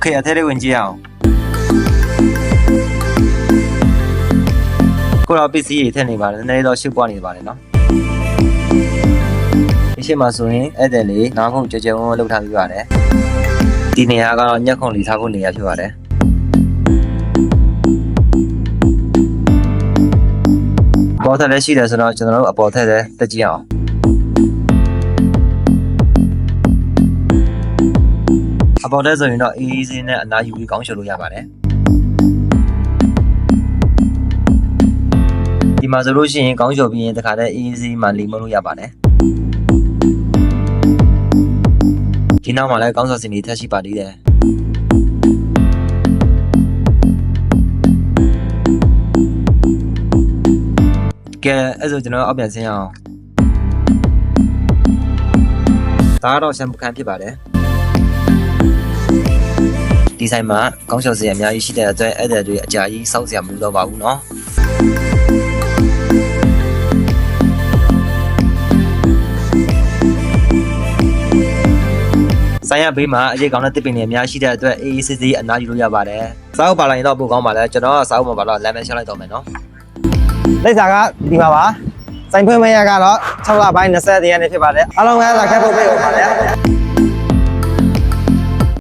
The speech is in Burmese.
เคအထဲလေးဝင်ကြည့်အောင်ကိုတော့ပစ္စည်းတွေထည့်နေပါတယ်နည်းနည်းတော့ရှုပ်ပွားနေပါတယ်နော်ဒီရှိမှဆိုရင်အဲ့တဲ့လေးနားခုံကြကြဝန်းဝန်းလှုပ်ထားပြီးပါတယ်ဒီနေရာကတော့ညက်ခုံလီထားဖို့နေရာဖြစ်ပါတယ်ပေါ်ထက်လည်းရှိတယ်ဆိုတော့ကျွန်တော်တို့အပေါ်ထက်လည်းတက်ကြည့်အောင် ပေါ်ထက်ဆိုရင်တော့အေးအေးဆေးနဲ့အနားယူပြီးကောင်းရှုပ်လို့ရပါတယ်ဒီမှာဆိုလို့ရှိရင်ကောင်းရှုပ်ပြီးရင်တခါတည်းအေးအေးဆေးမှလီမလို့ရပါတယ်ဒီနောက်မှာလည်းကောင်းစော်စင်တွေထပ်ရှိပါသေးတယ်ကဲအဲ့ဆိုကျွန်တော်အောက်ပြန်ဆင်းရအောင်ဒါကတော့ရှမ်ပူကန်ဖြစ်ပါတယ် ဒီဆိုင်မှာကောင်းရှောက်စရာအများကြီးရှိတဲ့အတွက်အဲ့တဲ့တွေအကြာကြီးစောက်စရာမလိုတော့ပါဘူးเนาะဆိုင်ရဘေးမှာအရေးကောင်းတဲ့တစ်ပင်တွေအများရှိတဲ့အတွက်အေးအေးဆေးဆေးအနားယူလို့ရပါတယ်စားအုပ်ပါလာရင်တော့ပိုကောင်းပါလေကျွန်တော်ကစားအုပ်မှာပါတော့လမ်းမဲရှင်းလိုက်တော့မယ်เนาะ လိပ်စာကဒီမှာပါစိုင်ဖွင့်မရကတော့6လပိုင်း20ရက်နေ့ဖြစ်ပါတယ်အားလုံးပဲလာခဲ့ဖို့ပြေပါပါတယ်